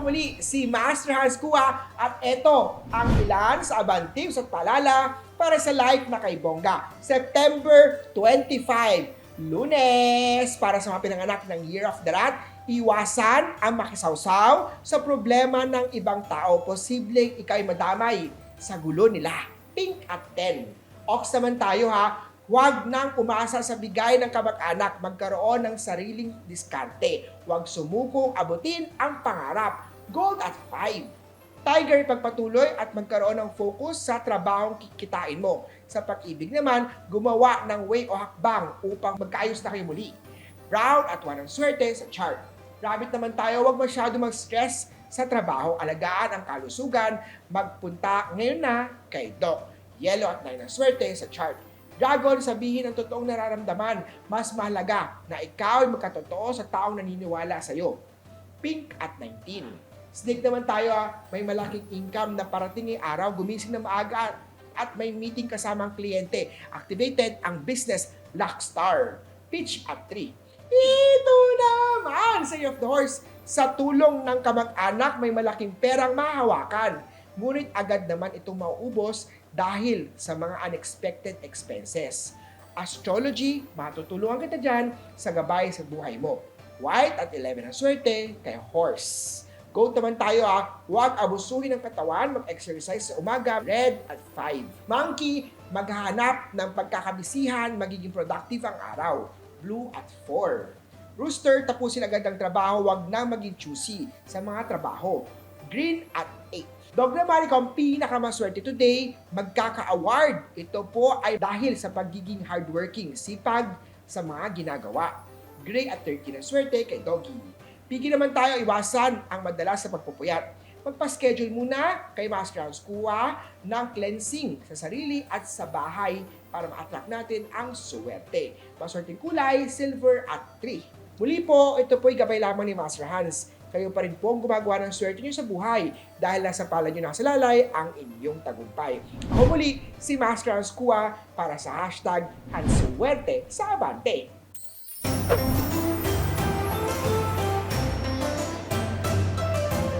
muli si Master Hans Kua at eto ang ilan sa Abantives at Palala para sa live na kay Bongga. September 25, Lunes, para sa mga pinanganak ng Year of the Rat, iwasan ang makisawsaw sa problema ng ibang tao. Posibleng ikaw'y madamay sa gulo nila. Pink at 10. Ox naman tayo ha, Huwag nang umasa sa bigay ng kamag-anak, magkaroon ng sariling diskarte. Huwag sumukong abutin ang pangarap. Gold at 5. Tiger, pagpatuloy at magkaroon ng focus sa trabahong kikitain mo. Sa pag-ibig naman, gumawa ng way o hakbang upang magkaayos na kayo muli. Brown at 1 ang swerte sa chart. Rabbit naman tayo, huwag masyado mag-stress sa trabaho. Alagaan ang kalusugan. Magpunta ngayon na kay Doc. Yellow at 9 ang swerte sa chart. Dragon, sabihin ang totoong nararamdaman. Mas mahalaga na ikaw ay magkatotoo sa taong naniniwala sa iyo. Pink at 19. Snake naman tayo, ah. may malaking income na parating ng araw, gumising na maaga at may meeting kasama ang kliyente. Activated ang business Black Star. Pitch at 3. Ito naman, say of the horse. Sa tulong ng kamag-anak, may malaking perang mahawakan. Ngunit agad naman itong mauubos dahil sa mga unexpected expenses. Astrology, matutulungan kita dyan sa gabay sa buhay mo. White at 11 ang swerte kay horse. Goat naman tayo ah, huwag abusuhin ang katawan, mag-exercise sa umaga, red at 5. Monkey, maghahanap ng pagkakabisihan, magiging productive ang araw, blue at 4. Rooster, tapusin agad ang trabaho, huwag na maging choosy sa mga trabaho, green at 8. Dog naman, ikaw ang pinakamaswerte today, magkaka-award. Ito po ay dahil sa pagiging hardworking, sipag sa mga ginagawa. Gray at 13 ang swerte kay Doggy. Pigi naman tayo iwasan ang madalas sa pagpupuyat. Magpa-schedule muna kay Master House Kuha ng cleansing sa sarili at sa bahay para ma-attract natin ang swerte. Maswerteng kulay, silver at 3. Muli po, ito po'y gabay lamang ni Master Hans. Kayo pa rin po ang gumagawa ng swerte nyo sa buhay dahil nasa pala nyo nakasalalay ang inyong tagumpay. Ako muli, si Master Hans Kua para sa hashtag Hansuwerte sa Abante.